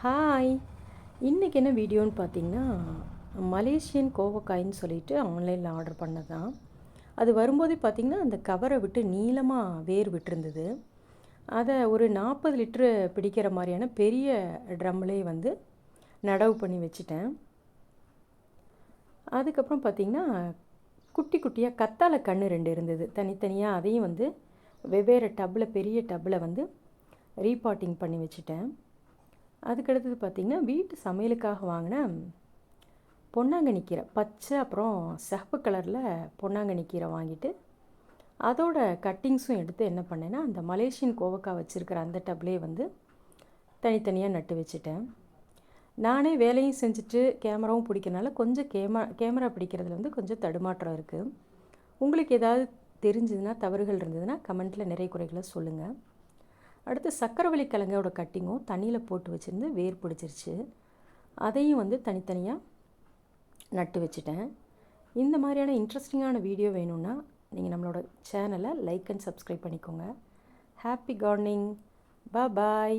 Hi இன்றைக்கி என்ன வீடியோன்னு பார்த்தீங்கன்னா மலேசியன் கோவக்காயின்னு சொல்லிட்டு ஆன்லைனில் ஆர்டர் பண்ணது தான் அது வரும்போதே பார்த்திங்கன்னா அந்த கவரை விட்டு நீளமாக வேர் விட்டுருந்தது. அதை ஒரு நாற்பது லிட்ரு பிடிக்கிற மாதிரியான பெரிய ட்ரம்லேயே வந்து நடவு பண்ணி வச்சுட்டேன். அதுக்கப்புறம் பார்த்திங்கன்னா குட்டி குட்டியாக கத்தாழை கன்று ரெண்டு இருந்தது. தனித்தனியாக அதையும் வந்து வெவ்வேறு டப்பில் பெரிய டப்பில் வந்து ரீபாட்டிங் பண்ணி வச்சுட்டேன். அதுக்கடுத்தது பார்த்திங்கன்னா வீட்டு சமையலுக்காக வாங்கின பொன்னாங்கண்ணி கீரை. பச்சை அப்புறம் சிவப்பு கலரில் பொன்னாங்கண்ணி கீரை வாங்கிட்டு அதோட கட்டிங்ஸும் எடுத்து என்ன பண்ணேன்னா அந்த மலேசியன் கோவக்காய் வச்சுருக்கிற அந்த டப்லேயே வந்து தனித்தனியாக நட்டு வச்சுட்டேன். நானே வேலையும் செஞ்சுட்டு கேமராவும் பிடிக்கிறனால கொஞ்சம் கேமரா கேமரா பிடிக்கிறதுல வந்து கொஞ்சம் தடுமாற்றம் இருக்குது உங்களுக்கு ஏதாவது தெரிஞ்சதுன்னா தவறுகள் இருந்ததுன்னா கமெண்ட்டில் நிறைய குறைகளை சொல்லுங்கள் அடுத்து சக்கரவள்ளி கிழங்கோட கட்டிங்கும் தண்ணியில் போட்டு வச்சுருந்து வேர் பிடிச்சிருச்சு. அதையும் வந்து தனித்தனியாக நட்டு வச்சுட்டேன். இந்த மாதிரியான இன்ட்ரெஸ்டிங்கான வீடியோ வேணும்னா நீங்கள் நம்மளோட சேனலை லைக் அண்ட் சப்ஸ்கிரைப் பண்ணிக்கோங்க. Happy gardening bye bye